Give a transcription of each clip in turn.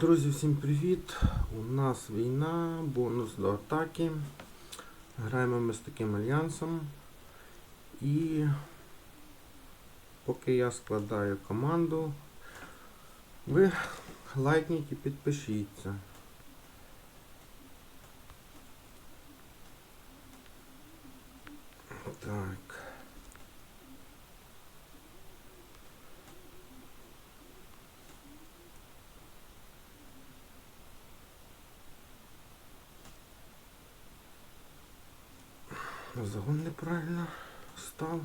Друзі, всім привіт! У нас війна, бонус до атаки. Граємо ми з таким альянсом. І поки я складаю команду, ви лайкніть і підпишіться. Так. Загон неправильно став.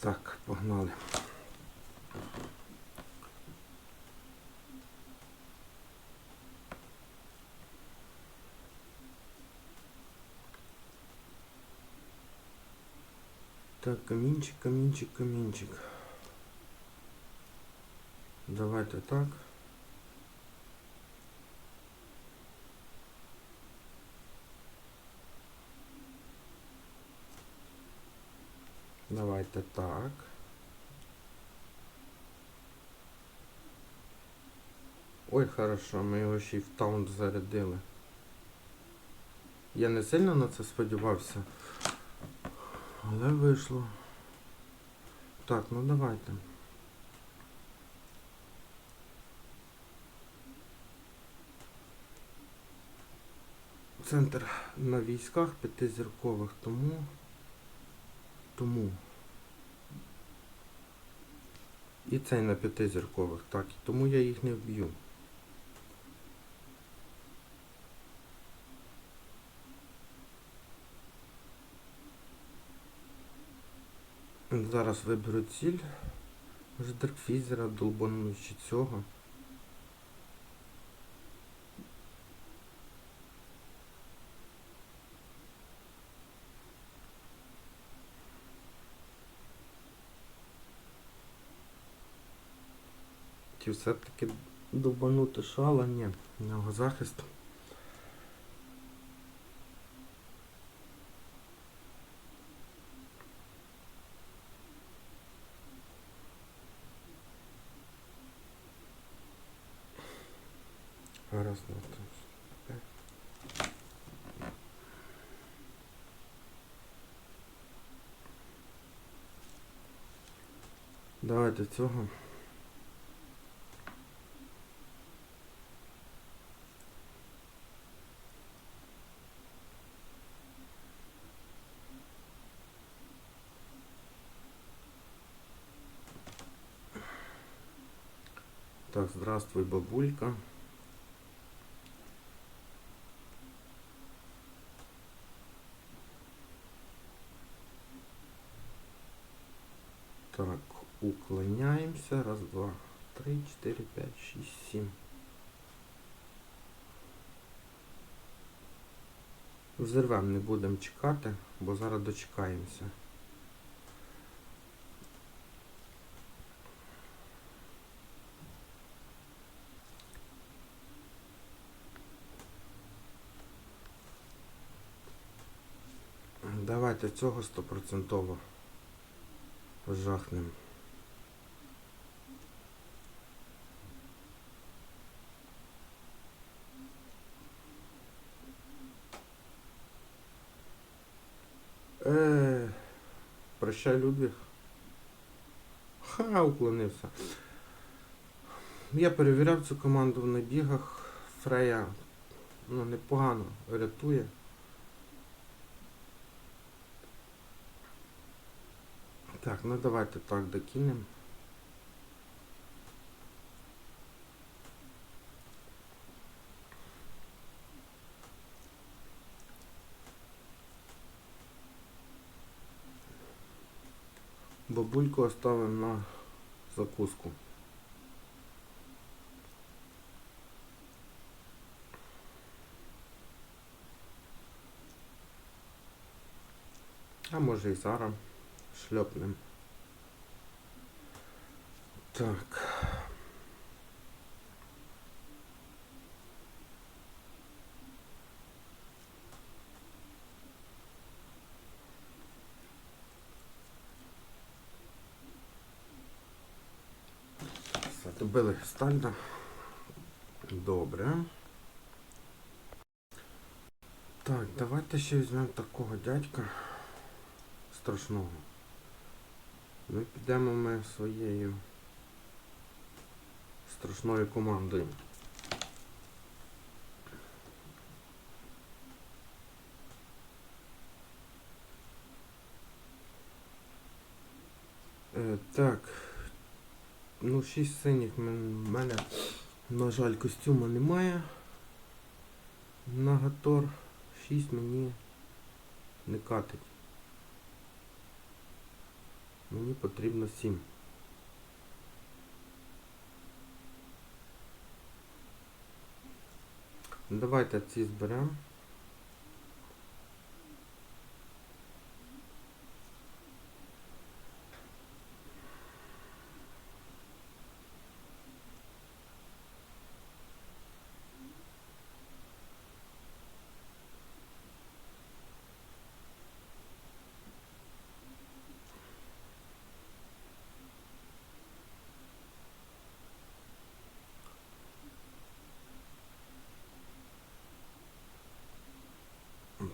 Так, погнали. Так, камінчик, камінчик, камінчик. Давайте так. Давайте так. Ой, хорошо, ми його ще й в таунт зарядили. Я не сильно на це сподівався. Але вийшло. Так, ну давайте. Центр на військах п'ятизіркових, тому. Тому. І цей на п'ятизіркових, так, тому я їх не вб'ю. Зараз виберу ціль. Може Даркфізера долбану чи цього. Чи все-таки долбанути шала? Ні, у нього захист. Раз, два, три. Давайте цього. Так, здравствуй, бабулька. Уклоняемся. Раз, два, три, четыре, пять, шесть, семь. Взірвем не будемо чекати, бо зараз дочекаємося. Давайте цього стопроцентово жахнем. Е, прощай, Людвіг. Ха, уклонився. Я перевіряв цю команду в набігах. Фрея ну, непогано рятує. Так, ну давайте так докинемо. Бабульку оставим на закуску. А може і зараз шльопнем. Так. Добили стальда. Добре. Так, давайте ще візьмемо такого дядька страшного. Ми підемо ми своєю страшною командою. Е, так. Ну, 6 синіх в мене, на жаль, костюму немає. На Гатор 6 мені не катить. Мені потрібно 7. Давайте ці зберемо.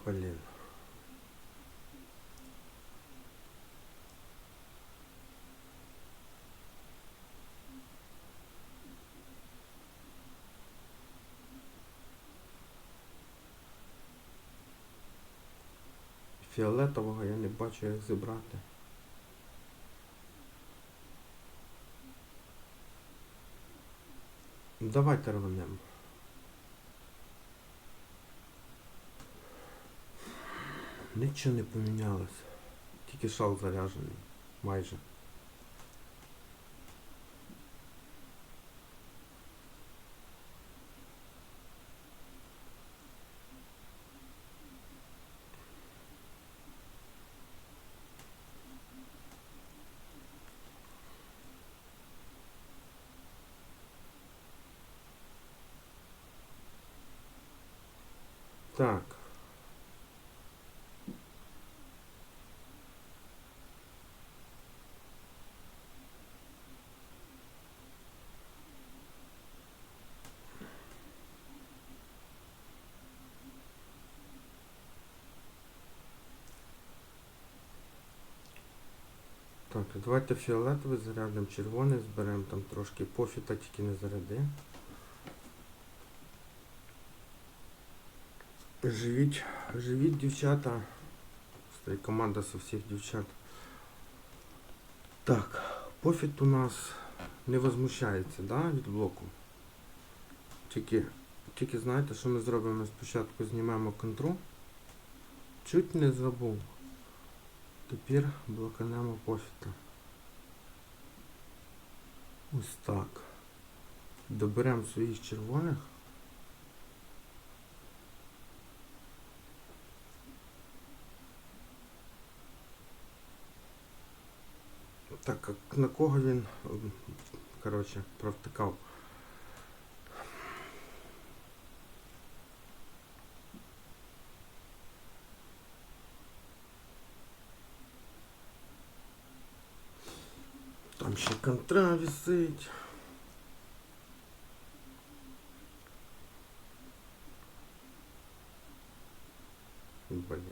Блін. Фіолетового я не бачу як зібрати. Давайте рванемо. Нічого не помінялось. Тільки шал заряджений. Майже. Так. Так, давайте фіолетовий зарядимо, червоний зберемо, там трошки пофіта тільки не заряди. Живіть, живіть, дівчата. Стоїть команда со всіх дівчат. Так, пофіт у нас не возмущається, да, від блоку. Тільки, тільки знаєте, що ми зробимо спочатку знімемо контру. Чуть не забув. Тепер блоканемо пофіта. Ось так. Доберемо своїх червоних. Так, на кого він, коротше, провтикав? Контра висить. Блін.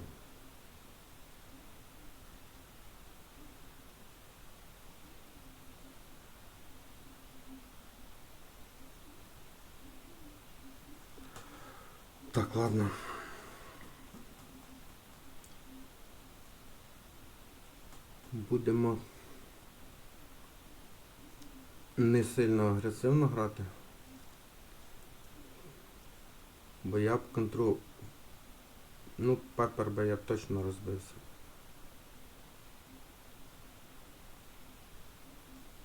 Так, ладно. Будемо не сильно агресивно грати. Бо я б контру... Ну, пепер би я б точно розбився.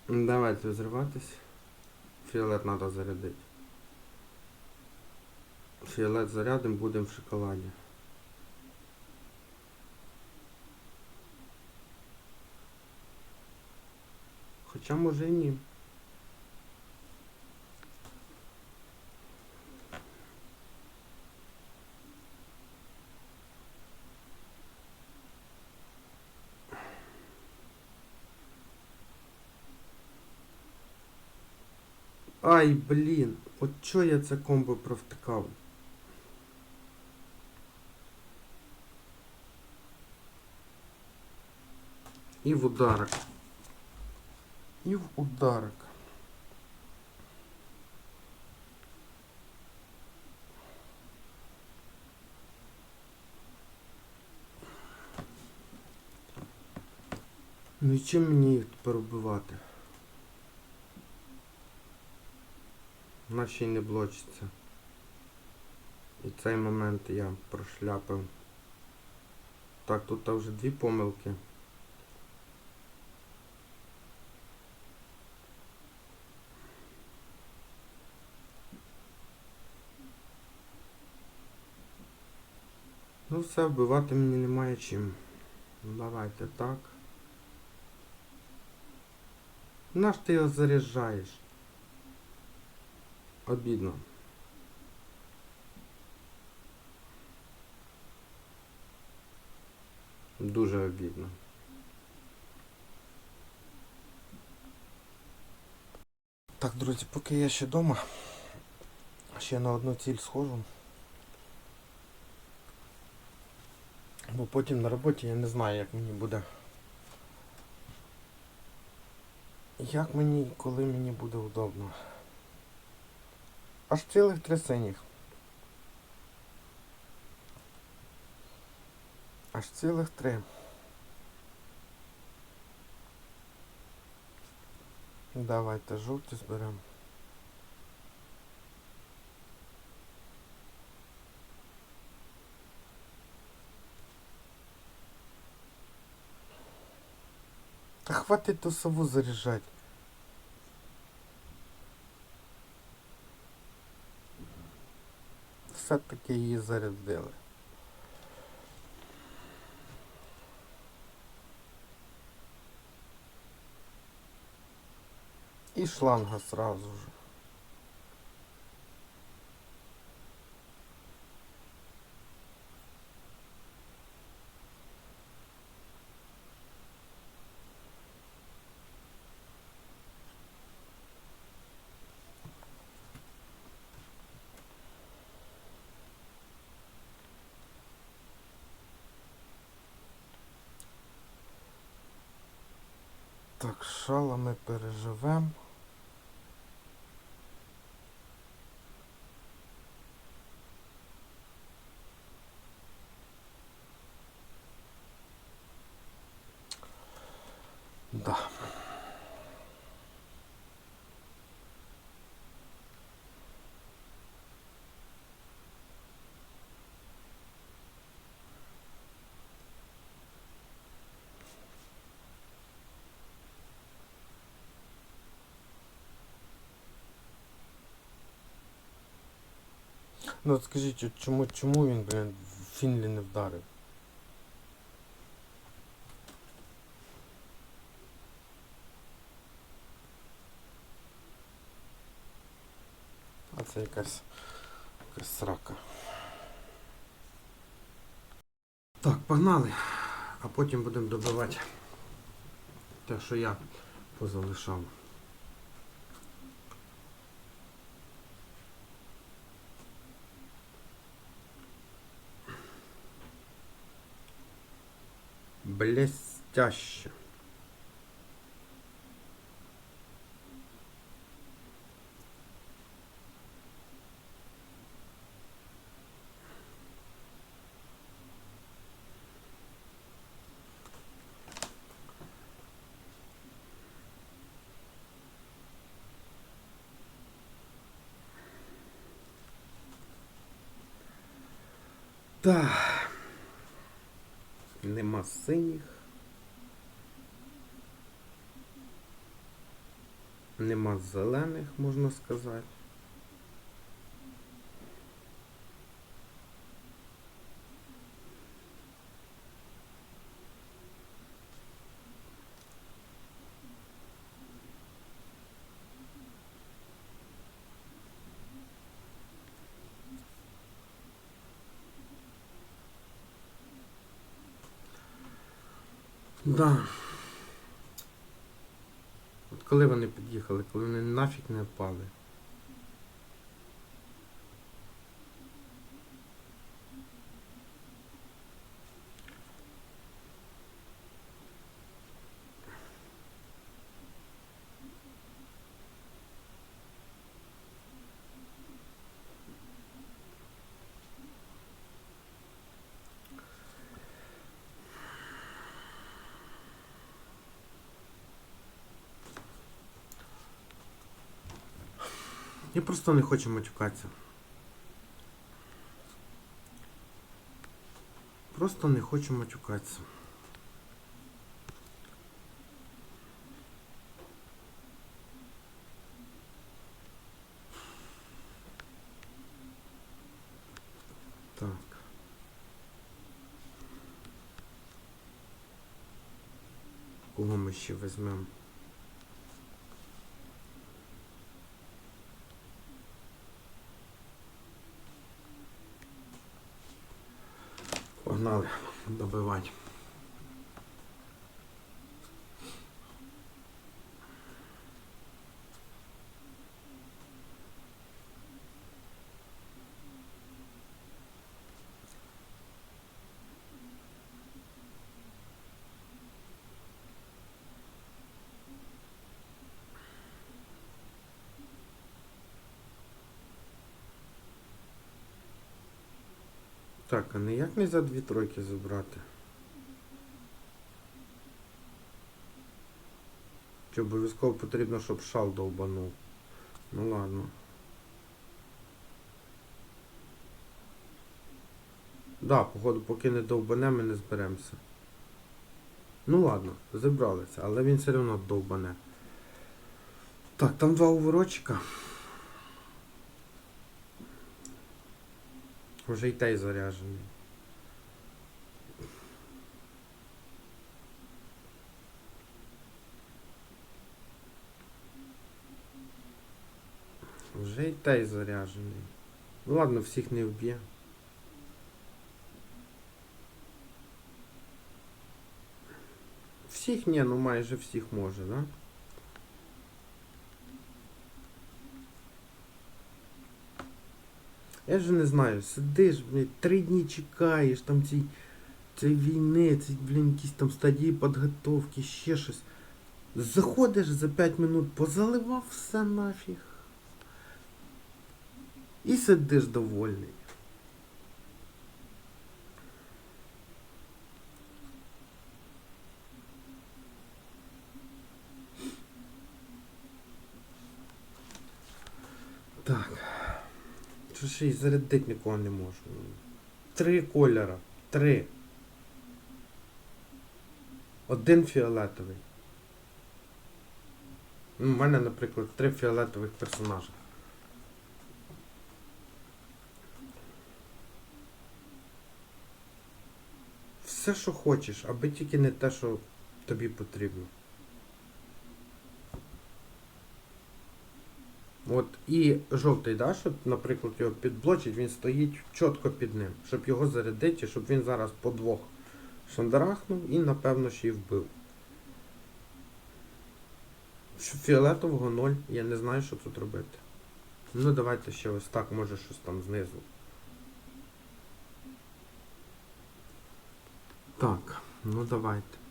Давайте взриватись. Фіолет треба зарядити. Фіолет зарядим, будемо в шоколаді. Хоча може і ні. Ай, блін. От чо я це комбо провтикав? І в ударок. І в ударок. Ну і чим мені їх тепер Вона ще й не блочиться. І цей момент я прошляпив. Так, тут вже дві помилки. Ну все, вбивати мені немає чим. Ну, Давайте так. Наш ти його заряджаєш? Обідно. Дуже обідно. Так, друзі, поки я ще вдома, ще на одну ціль схожу. Бо потім на роботі я не знаю, як мені буде. Як мені, коли мені буде удобно. Аж цілих три синіх. Аж цілих три. Давайте жовті зберемо. Та хватить ту сову заряджать. Все-таки її зарядили. І шланга сразу же. Шала ми переживемо. Да. Ну от скажіть, чому, чому він, блін, Фінлі не вдарив? А це якась, якась срака. Так, погнали. А потім будемо добивати те, що я позалишав. Блестяще. Так. Нема синіх. Нема зелених, можна сказати. Да. От коли вони під'їхали, коли вони нафіг не впали. Просто не хочу матюкатися. Просто не хочу матюкатися. Так. Кого ми ще візьмемо? Погнали добивати. Так, а ніяк не за дві тройки забрати. Чи обов'язково потрібно, щоб шал довбанув? Ну ладно. Да, походу, поки не довбане, ми не зберемося. Ну ладно, зібралися, але він все одно довбане. Так, там два уворочка. Вже й той заряджений. Вже й той заряджений. Ну ладно, всіх не вб'є. Всіх ні, ну майже всіх може, да? Я ж не знаю, сидиш, блядь, три дні чекаєш, там ці, ці війни, ці, блін, якісь там стадії підготовки, ще щось. Заходиш за 5 минут, позаливав все нафіг. І сидиш довольний. Так. Що ще й зарядити нікого не можу. Три кольора. Три. Один фіолетовий. У мене, наприклад, три фіолетових персонажа. Все, що хочеш, аби тільки не те, що тобі потрібно. От і жовтий, да, щоб, наприклад, його підблочить, він стоїть чітко під ним, щоб його зарядити, щоб він зараз по двох шандарахнув і, напевно, ще й вбив. Фіолетового ноль, я не знаю, що тут робити. Ну давайте ще ось так, може щось там знизу. Так, ну давайте.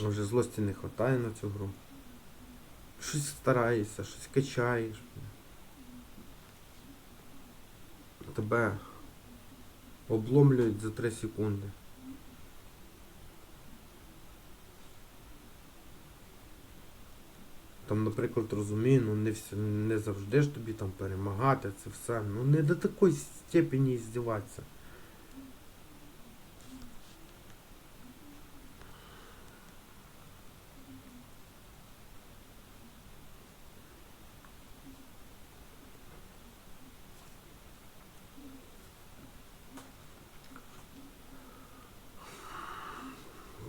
Вже злості не вистачає на цю гру. Щось стараєшся, щось качаєш. Тебе обломлюють за 3 секунди. Там, наприклад, розумію, ну не, всі, не завжди ж тобі там перемагати це все. Ну не до такої степені здіватися.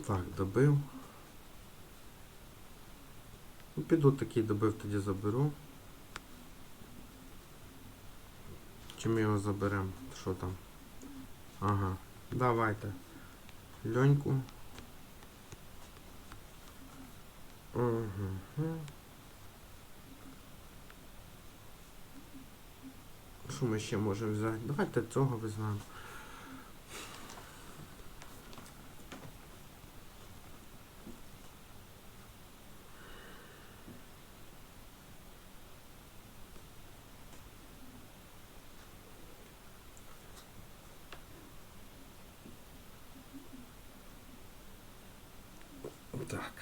Так, добив. Ну, піду такий добив, тоді заберу. Чи ми його заберемо? Що там? Ага. Давайте. Льоньку. Угу. Що ми ще можемо взяти? Давайте цього візьмемо. Так.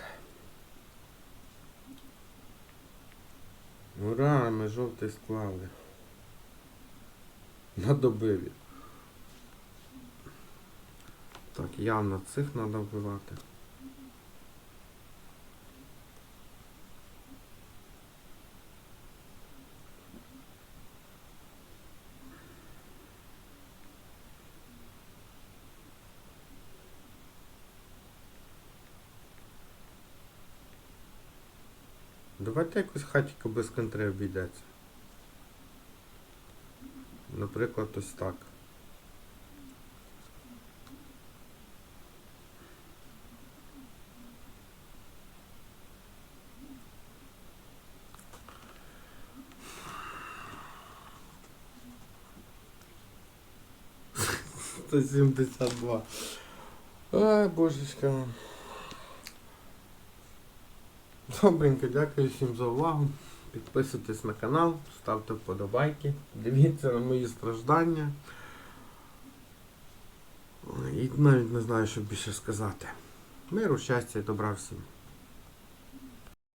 Ура, ми жовтий склали. На добиві. Так, явно цих треба вбивати. Давайте якось хатіка без контри обійдеться. Наприклад, ось так. Сто сімдесят два. Ай, божечка. Добренько, дякую всім за увагу. Підписуйтесь на канал, ставте вподобайки, дивіться на мої страждання. І навіть не знаю, що більше сказати. Миру, щастя і добра всім.